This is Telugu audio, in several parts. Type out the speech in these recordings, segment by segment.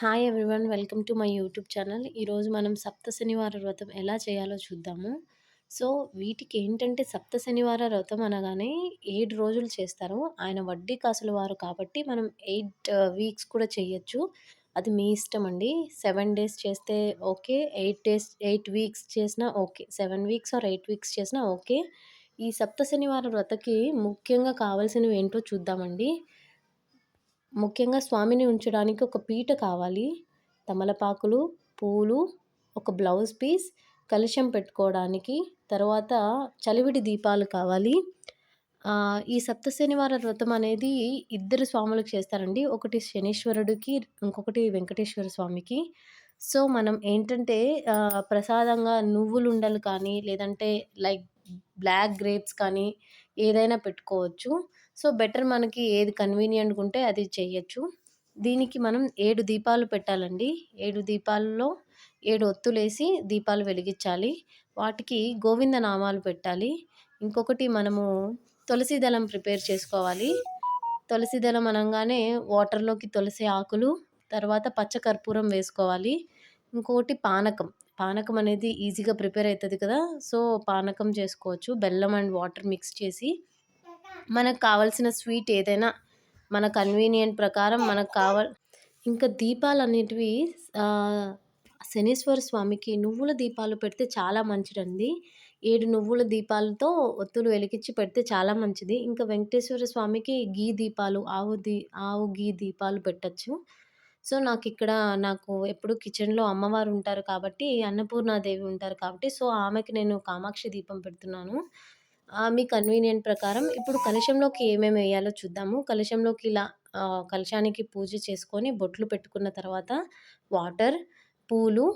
Hi everyone welcome to my YouTube channel ఈరోజు మనం సప్త శనివార వ్రతం ఎలా చేయాలో చూద్దాము. సో వీటికి ఏంటంటే సప్త శనివార వ్రతం అనగానే ఏడు రోజులు చేస్తారు. ఆయన వడ్డీ కాసుల వారు కాబట్టి మనం ఎయిట్ వీక్స్ కూడా చేయొచ్చు. అది మీ ఇష్టం అండి. సెవెన్ డేస్ చేస్తే okay eight days eight weeks చేసినా okay seven weeks or eight weeks చేసినా ఓకే. ఈ సప్త శనివార వ్రతకి ముఖ్యంగా కావాల్సినవి ఏంటో చూద్దామండి. ముఖ్యంగా స్వామిని ఉంచడానికి ఒక పీట కావాలి. తమలపాకులు పూలు ఒక బ్లౌజ్ పీస్ కలశం పెట్టుకోవడానికి తర్వాత చలివిడి దీపాలు కావాలి. ఈ సప్త శనివార వ్రతం అనేది ఇద్దరు స్వాములకు చేస్తారండి. ఒకటి శనీశ్వరుడికి ఇంకొకటి వెంకటేశ్వర స్వామికి. సో మనం ఏంటంటే ప్రసాదంగా నువ్వులు ఉండలు కానీ లేదంటే లైక్ బ్లాక్ గ్రేప్స్ కానీ ఏదైనా పెట్టుకోవచ్చు. సో బెటర్ మనకి ఏది కన్వీనియంట్గా ఉంటే అది చేయొచ్చు దీనికి మనం ఏడు దీపాలు పెట్టాలండి. ఏడు దీపాలలో ఏడు ఒత్తులేసి దీపాలు వెలిగించాలి. వాటికి గోవింద నామాలు పెట్టాలి. ఇంకొకటి మనము తులసి దళం ప్రిపేర్ చేసుకోవాలి. తులసి దళం అనగానే వాటర్లోకి తులసి ఆకులు తర్వాత పచ్చకర్పూరం వేసుకోవాలి. ఇంకొకటి పానకం. పానకం అనేది ఈజీగా ప్రిపేర్ అవుతుంది కదా. సో పానకం చేసుకోవచ్చు. బెల్లం అండ్ వాటర్ మిక్స్ చేసి మనకు కావాల్సిన స్వీట్ ఏదైనా మన కన్వీనియంట్ ప్రకారం మనకు కావాలి ఇంకా దీపాలు అనేటివి శనీశ్వర స్వామికి నువ్వుల దీపాలు పెడితే చాలా మంచిదండి. ఏడు నువ్వుల దీపాలతో ఒత్తులు వెలిగించి పెడితే చాలా మంచిది. ఇంకా వెంకటేశ్వర స్వామికి గీ దీపాలు ఆవు దీ ఆవు గీ దీపాలు పెట్టచ్చు. సో నాకు ఇక్కడ నాకు ఎప్పుడు కిచెన్లో అమ్మవారు ఉంటారు కాబట్టి అన్నపూర్ణాదేవి ఉంటారు కాబట్టి సో ఆమెకి నేను కామాక్షి దీపం పెడుతున్నాను. మీ కన్వీనియంట్ ప్రకారం ఇప్పుడు కలశంలోకి ఏమేమి వేయాలో చూద్దాము. కలశంలోకి ఇలా కలశానికి పూజ చేసుకొని బొట్లు పెట్టుకున్న తర్వాత వాటర్ పూలు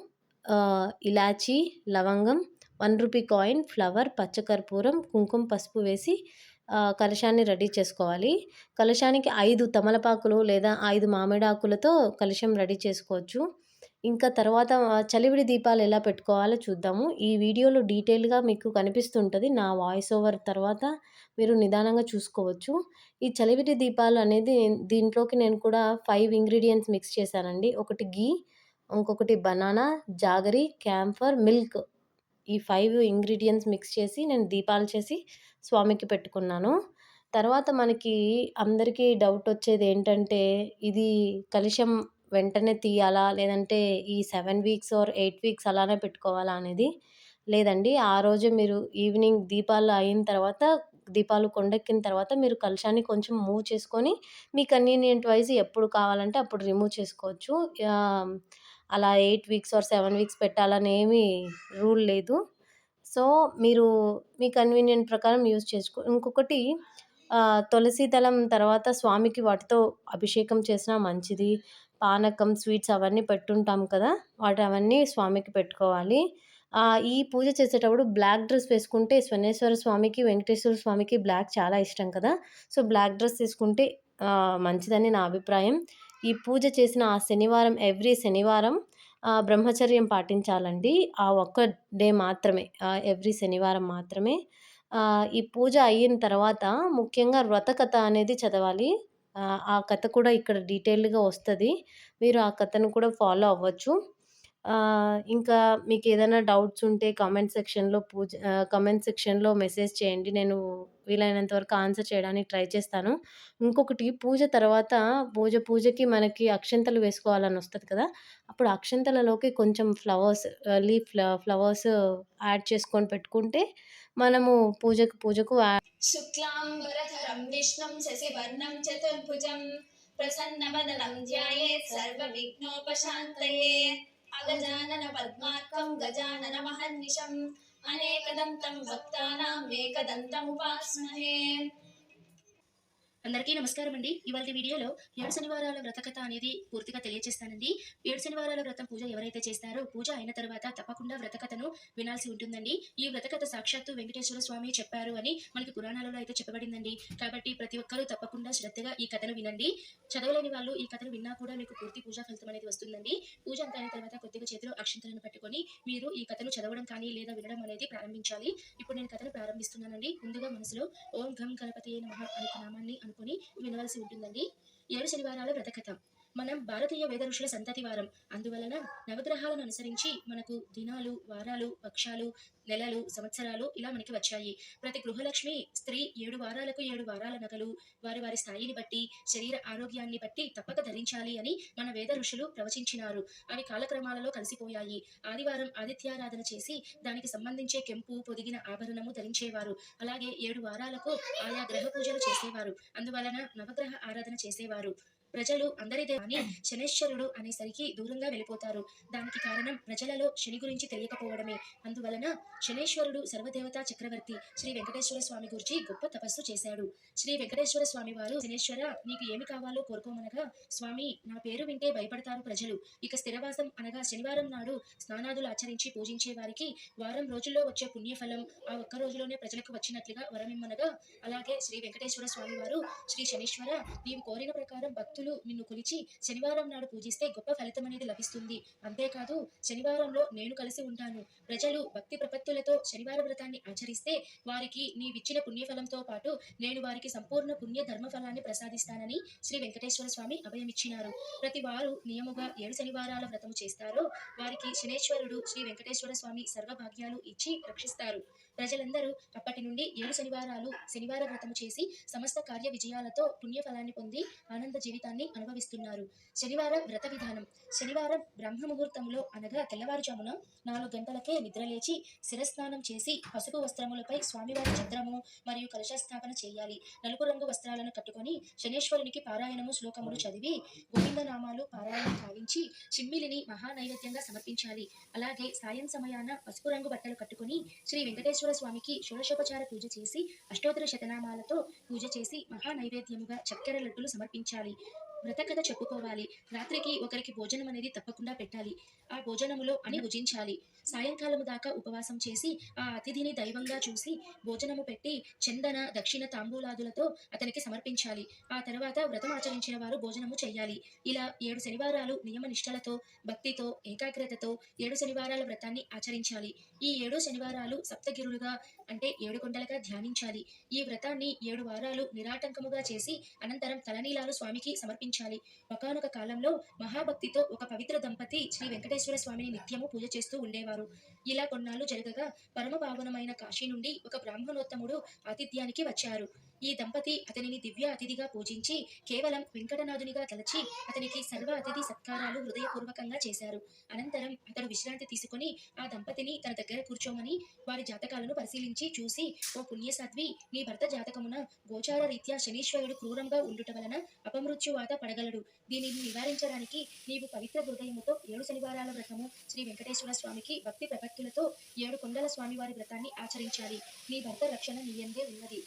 ఇలాచీ లవంగం వన్ రూపీ కాయిన్ ఫ్లవర్ పచ్చకర్పూరం కుంకుమ పసుపు వేసి కలశాన్ని రెడీ చేసుకోవాలి. కలశానికి ఐదు తమలపాకులు లేదా ఐదు మామిడాకులతో కలశం రెడీ చేసుకోవచ్చు. ఇంకా తర్వాత చలివిడి దీపాలు ఎలా పెట్టుకోవాలో చూద్దాము. ఈ వీడియోలో డీటెయిల్గా మీకు కనిపిస్తుంటుంది నా వాయిస్ ఓవర్ తర్వాత మీరు నిదానంగా చూసుకోవచ్చు. ఈ చలివిడి దీపాలు అనేది దీంట్లోకి నేను కూడా ఫైవ్ ఇంగ్రీడియంట్స్ మిక్స్ చేశానండి. ఒకటి గీ ఇంకొకటి బనానా జాగరి క్యాంఫర్ మిల్క్. ఈ ఫైవ్ ఇంగ్రీడియంట్స్ మిక్స్ చేసి నేను దీపాలు చేసి స్వామికి పెట్టుకున్నాను. తర్వాత మనకి అందరికీ డౌట్ వచ్చేది ఏంటంటే ఇది కలుషం వెంటనే తీయాలా? లేదంటే ఈ seven weeks or eight weeks అలానే పెట్టుకోవాలా అనేది లేదండి. ఆ రోజు మీరు ఈవినింగ్ దీపాలు అయిన తర్వాత దీపాలు కొండెక్కిన తర్వాత మీరు కలశాన్ని కొంచెం మూవ్ చేసుకొని మీ కన్వీనియంట్ వైజ్ ఎప్పుడు కావాలంటే అప్పుడు రిమూవ్ చేసుకోవచ్చు. అలా eight weeks or seven weeks పెట్టాలని రూల్ లేదు. సో మీరు మీ కన్వీనియంట్ ప్రకారం యూజ్ చేసుకో ఇంకొకటి తులసి దళం తర్వాత స్వామికి వాటితో అభిషేకం చేసినా మంచిది. పానకం స్వీట్స్ అవన్నీ పెట్టుంటాం కదా వాటి అవన్నీ స్వామికి పెట్టుకోవాలి. ఈ పూజ చేసేటప్పుడు బ్లాక్ డ్రెస్ వేసుకుంటే స్వనేశ్వర స్వామికి వెంకటేశ్వర స్వామికి బ్లాక్ చాలా ఇష్టం కదా. సో బ్లాక్ డ్రెస్ తీసుకుంటే మంచిదని నా అభిప్రాయం. ఈ పూజ చేసిన ఆ శనివారం ఎవ్రీ శనివారం బ్రహ్మచర్యం పాటించాలండి. ఆ ఒక్క డే మాత్రమే ఎవ్రీ శనివారం మాత్రమే. ఈ పూజ అయిన తర్వాత ముఖ్యంగా వ్రతకథ అనేది చదవాలి. ఆ కథ కూడా ఇక్కడ డీటెయిల్డ్‌గా వస్తుంది మీరు ఆ కథను కూడా ఫాలో అవ్వచ్చు. ఇంకా మీకు ఏదైనా డౌట్స్ ఉంటే కామెంట్ సెక్షన్‌లో పూజ కమెంట్ కామెంట్ సెక్షన్‌లో మెసేజ్ చేయండి. నేను వీలైనంత వరకు ఆన్సర్ చేయడానికి ట్రై చేస్తాను. ఇంకొకటి పూజ తర్వాత పూజ పూజకి మనకి అక్షంతలు వేసుకోవాలని వస్తుంది కదా! అప్పుడు అక్షంతలలోకి కొంచెం ఫ్లవర్స్ లీఫ్ ఫ్లవర్స్ యాడ్ చేసుకొని పెట్టుకుంటే మనము పూజకు పూజకు ఆ శుక్లాంబరధరం విష్ణుం अगजानन पद्मार्कं गजानन महर्निशम्। अनेकदन्तं भक्तानाम् एकदन्तमुपास्महे అందరికీ నమస్కారం అండి. ఇవాళ వీడియోలో ఏడు శనివారాల వ్రత కథ అనేది పూర్తిగా తెలియజేస్తానండి ఏడు శనివారాల వ్రతం పూజ ఎవరైతే చేస్తారో పూజ అయిన తర్వాత తప్పకుండా వ్రత కథను వినాల్సి ఉంటుందండి. ఈ వ్రత కథ సాక్షాత్తు వెంకటేశ్వర స్వామి చెప్పారు అని మనకి పురాణాలలో అయితే చెప్పబడిందండి. కాబట్టి ప్రతి ఒక్కరూ తప్పకుండా శ్రద్ధగా ఈ కథను వినండి. చదవలేని వాళ్ళు ఈ కథను విన్నా కూడా మీకు పూర్తి పూజా ఫలితం అనేది వస్తుందండి. పూజ అంత అయిన తర్వాత కొద్దిగా చేతిలో అక్షంతలను పట్టుకొని మీరు ఈ కథను చదవడం కానీ లేదా వినడం అనేది ప్రారంభించాలి. ఇప్పుడు నేను కథను ప్రారంభిస్తున్నానండి. ముందుగా మనసులో ఓం ఘం గణపతి నమ నామాన్ని అనుకుని వినవలసి ఉంటుందండి. ఏడు శనివారాల వ్రతకథ. మనం భారతీయ వేద ఋషుల సంతతి వారం. అందువలన నవగ్రహాలను అనుసరించి మనకు దినాలు వారాలు పక్షాలు నెలలు సంవత్సరాలు ఇలా మనకి వచ్చాయి. ప్రతి గృహలక్ష్మి స్త్రీ ఏడు వారాలకు ఏడు వారాల నగలు వారి వారి స్థాయిని బట్టి శరీర ఆరోగ్యాన్ని బట్టి తప్పక ధరించాలి అని మన వేద ఋషులు ప్రవచించినారు. అవి కాలక్రమాలలో కలిసిపోయాయి. ఆదివారం ఆదిత్యారాధన చేసి దానికి సంబంధించే కెంపు పొదిగిన ఆభరణము ధరించేవారు. అలాగే ఏడు వారాలకు ఆయా గ్రహ పూజలు చేసేవారు. అందువలన నవగ్రహ ఆరాధన చేసేవారు. ప్రజలు అందరిదే అని శనేశ్వరుడు అనేసరికి దూరంగా వెళ్ళిపోతారు. దానికి కారణం ప్రజలలో శని గురించి తెలియకపోవడమే. అందువలన శనేశ్వరుడు సర్వదేవతా చక్రవర్తి శ్రీ వెంకటేశ్వర స్వామి గురించి గొప్ప తపస్సు చేశాడు. శ్రీ వెంకటేశ్వర స్వామి వారు శనేశ్వర నీకు ఏమి కావాలో కోరుకోమనగా స్వామి నా పేరు వింటే భయపడతారు ప్రజలు. ఇక స్థిరవాసం అనగా శనివారం నాడు స్నానాదులు ఆచరించి పూజించే వారికి వారం రోజుల్లో వచ్చే పుణ్యఫలం ఆ ఒక్క రోజులోనే ప్రజలకు వచ్చినట్లుగా వరమిమ్మనగా అలాగే శ్రీ వెంకటేశ్వర స్వామి వారు శ్రీ శనీశ్వర నీవు కోరిన ప్రకారం భక్తులు నిన్ను కొలిచి శనివారం నాడు పూజిస్తే గొప్ప ఫలితం అనేది లభిస్తుంది. అంతేకాదు శనివారంలో నేను కలిసి ఉంటాను. ప్రజలు భక్తి ప్రపత్తులతో శనివార వ్రతాన్ని ఆచరిస్తే వారికి నీవిచ్చిన పుణ్యఫలంతో పాటు నేను వారికి సంపూర్ణ పుణ్య ధర్మ ఫలాన్ని ప్రసాదిస్తానని శ్రీ వెంకటేశ్వర స్వామి అభయమిచ్చినారు. ప్రతి వారు నియముగా ఏడు శనివారాల వ్రతము చేస్తారో వారికి శనేశ్వరుడు శ్రీ వెంకటేశ్వర స్వామి సర్వభాగ్యాలు ఇచ్చి రక్షిస్తారు. ప్రజలందరూ అప్పటి నుండి ఏడు శనివారాలు శనివార వ్రతము చేసి సమస్త కార్య విజయాలతో పుణ్యఫలాన్ని పొంది ఆనంద జీవితాన్ని అనుభవిస్తున్నారు. శనివారం వ్రత విధానం. శనివారం బ్రహ్మ ముహూర్తంలో అనగా తెల్లవారుజామున నాలుగు గంటలకే నిద్రలేచి శిరస్నానం చేసి పసుపు వస్త్రములపై స్వామివారి చిత్రము మరియు కలశస్థాపన చేయాలి. నలుపు రంగు వస్త్రాలను కట్టుకొని శనేశ్వరునికి పారాయణము శ్లోకములు చదివి గోవిందనామాలు పారాయణం కావించి చిమ్మిలిని మహానైవేద్యంగా సమర్పించాలి. అలాగే సాయం సమయాన పసుపు రంగు బట్టలు కట్టుకొని శ్రీ వెంకటేశ్వర స్వామికి షోడశోపచార పూజ చేసి అష్టోత్తర శతనామాలతో పూజ చేసి మహానైవేద్యముగా చక్కెర లడ్డులు సమర్పించాలి. వ్రతకథ చెప్పుకోవాలి. రాత్రికి ఒకరికి భోజనం అనేది తప్పకుండా పెట్టాలి. ఆ భోజనములో అని భుజించాలి. సాయంకాలము దాకా ఉపవాసం చేసి ఆ అతిథిని దైవంగా చూసి భోజనము పెట్టి చందన దక్షిణ తాంబూలాదులతో అతనికి సమర్పించాలి. ఆ తర్వాత వ్రతం ఆచరించిన వారు భోజనము చేయాలి. ఇలా ఏడు శనివారాలు నియమ నిష్టలతో భక్తితో ఏకాగ్రతతో ఏడు శనివారాల వ్రతాన్ని ఆచరించాలి. ఈ ఏడు శనివారాలు సప్తగిరులుగా అంటే ఏడు కొండలుగా ధ్యానించాలి. ఈ వ్రతాన్ని ఏడు వారాలు నిరాటంకముగా చేసి అనంతరం తలనీలాలు స్వామికి సమర్పించాలి. ఒకనొక కాలంలో మహాభక్తితో ఒక పవిత్ర దంపతి శ్రీ వెంకటేశ్వర స్వామిని నిత్యము పూజ చేస్తూ ఉండేవారు. ఇలా కొన్నాళ్ళు జరగగా పరమ పావనమైన కాశీ నుండి ఒక బ్రాహ్మణోత్తముడు ఆతిథ్యానికి వచ్చారు. ఈ దంపతి అతనిని దివ్య అతిథిగా పూజించి కేవలం వెంకటనాథునిగా తలచి అతనికి సర్వ అతిథి సత్కారాలు హృదయపూర్వకంగా చేశారు. అనంతరం అతడు విశ్రాంతి తీసుకుని ఆ దంపతిని తన దగ్గర కూర్చోమని వారి జాతకాలను పరిశీలించి చూసి ఓ పుణ్యసాధ్వి నీ భర్త జాతకమున గోచార రీత్యా శనీశ్వరుడు క్రూరంగా ఉండుట వలన అపమృత్యువాత పడగలడు. దీనిని నివారించడానికి నీవు పవిత్ర హృదయముతో ఏడు శనివారాల వ్రతము శ్రీ వెంకటేశ్వర స్వామికి భక్తి ప్రపత్తులతో ఏడు కొండల స్వామివారి వ్రతాన్ని ఆచరించాలి. నీ భర్త రక్షణ నీయందే ఉన్నది.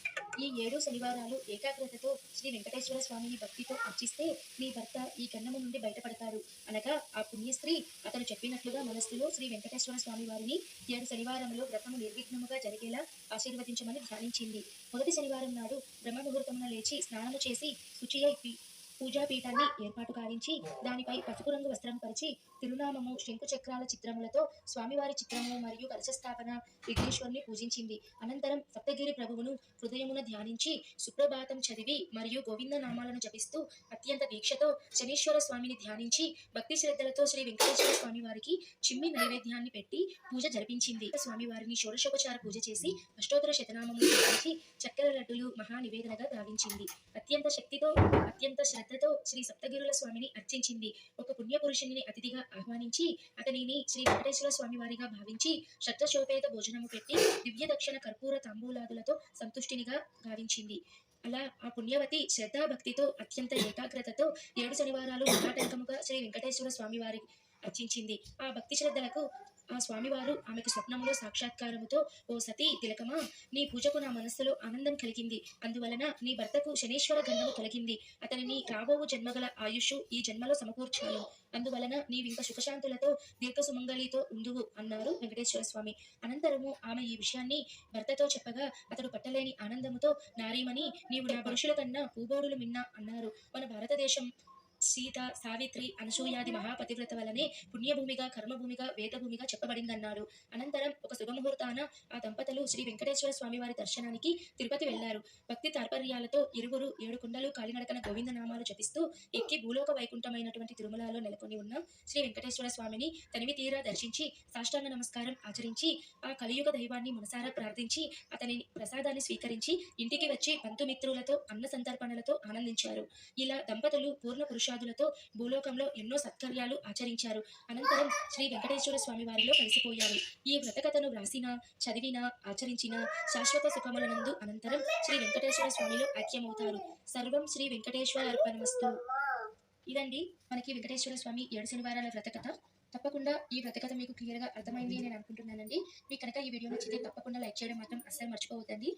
ఈ ఏడు శనివారాలు ఏకాగ్రతతో శ్రీ వెంకటేశ్వర స్వామిని భక్తితో అర్చిస్తే నీ భర్త ఈ గన్నము నుండి బయటపడతాడు. అనగా ఆ పుణ్యస్త్రీ అతను చెప్పినట్లుగా మనస్సులో శ్రీ వెంకటేశ్వర స్వామి వారిని ఏడు శనివారంలో వ్రతము నిర్విఘ్నముగా జరిగేలా ఆశీర్వదించమని ధ్యానించింది. మొదటి శనివారం నాడు బ్రహ్మ ముహూర్తమున లేచి స్నానము చేసి శుచి అయి పూజా పీఠాన్ని ఏర్పాటు కావించి దానిపై పసుపు రంగు వస్త్రం పరిచి తిరునామము శంకు చక్రాల చిత్రములతో స్వామివారి చిత్రము మరియు కలశస్థాపన విఘ్నేశ్వరుని పూజించింది. అనంతరం సప్తగిరి ప్రభువును హృదయమున ధ్యానించి సుప్రభాతం చదివి మరియు గోవింద నామాలను జపిస్తూ అత్యంత దీక్షతో శనీశ్వర స్వామిని ధ్యానించి భక్తి శ్రద్ధలతో శ్రీ వెంకటేశ్వర స్వామి వారికి చిమ్మి నైవేద్యాన్ని పెట్టి పూజ జరిపించింది. స్వామివారిని షోడశోపచార పూజ చేసి అష్టోత్తర శతనామము పూజించి చక్కెర లడ్డులు మహా నివేదనగా గావించింది. అత్యంత శక్తితో అత్యంత శ్రద్ధతో శ్రీ సప్తగిరుల స్వామిని అర్చించింది. ఒక పుణ్య పురుషుని అతిథిగా ఆహ్వానించి అతనిని శ్రీ వెంకటేశ్వర స్వామి వారిగా భావించి షట్రశోపేత భోజనము పెట్టి దివ్య దక్షిణ కర్పూర తాంబూలాదులతో సంతుష్టినిగా గావించింది. అలా ఆ పుణ్యవతి శ్రద్ధాభక్తితో అత్యంత ఏకాగ్రతతో ఏడు శనివారాలు నిరాటంకముగా శ్రీ వెంకటేశ్వర స్వామి వారి అర్చించింది. ఆ భక్తి శ్రద్ధలకు ఆ స్వామివారు ఆమెకు స్వప్నములో సాక్షాత్కారముతో ఓ సతీ తిలకమా నీ పూజకు నా మనస్సులో ఆనందం కలిగింది. అందువలన నీ భర్తకు శనీశ్వర గంధము తొలగింది. అతనిని రాబోవు జన్మగల ఆయుష్ ఈ జన్మలో సమకూర్చాను అందువలన నీవింక సుఖశాంతులతో దీర్ఘ సుమంగళితో ఉండువు అన్నారు వెంకటేశ్వర స్వామి. అనంతరము ఆమె ఈ విషయాన్ని భర్తతో చెప్పగా అతడు పట్టలేని ఆనందముతో నారీమణి నీవు నా పురుషుల కన్నా పూబోరులు మిన్నా అన్నారు. మన భారతదేశం సీత సావిత్రి అనసూయాది మహాపతివ్రత వలనే పుణ్యభూమిగా కర్మభూమిగా వేదభూమిగా చెప్పబడిందన్నాడు అనంతరం ఒక శుభముహూర్తాన ఆ దంపతులు శ్రీ వెంకటేశ్వర స్వామి వారి దర్శనానికి తిరుపతి వెళ్ళారు భక్తి తాత్పర్యాలతో ఇరువురు ఏడు కుండలు కాలినడకన గోవిందనామాలు జపిస్తూ ఎక్కి భూలోక వైకుంఠమైనటువంటి తిరుమలలో నెలకొని ఉన్న శ్రీ వెంకటేశ్వర స్వామిని తనివి తీరా దర్శించి సాష్టాంగ నమస్కారం ఆచరించి ఆ కలియుగ దైవాన్ని మనసారా ప్రార్థించి అతని ప్రసాదాన్ని స్వీకరించి ఇంటికి వచ్చి బంధుమిత్రులతో అన్న సంతర్పణలతో ఆనందించారు. ఇలా దంపతులు పూర్ణ పురుషాదులతో భూలోకంలో ఎన్నో సత్కర్యాలు ఆచరించారు. అనంతరం శ్రీ వెంకటేశ్వర స్వామి వారిలో కలిసిపోయారు. ఈ వ్రతకథను వ్రాసిన చదివిన ఆచరించిన శాశ్వత సుఖములనందు అనంతరం శ్రీ వెంకటేశ్వర స్వామిలో ఐక్యమవుతారు. సర్వం శ్రీ వెంకటేశ్వర అర్పణమస్తు ఇదండి మనకి వెంకటేశ్వర స్వామి ఏడు శనివారాల వ్రతకథ. తప్పకుండా ఈ వ్రతకథ మీకు క్లియర్గా అర్థమైంది నేను అనుకుంటున్నానండి. మీకు కనుక ఈ వీడియో నచ్చితే తప్పకుండా లైక్ చేయడం మాత్రం అస్సలు మర్చిపోవద్దండి.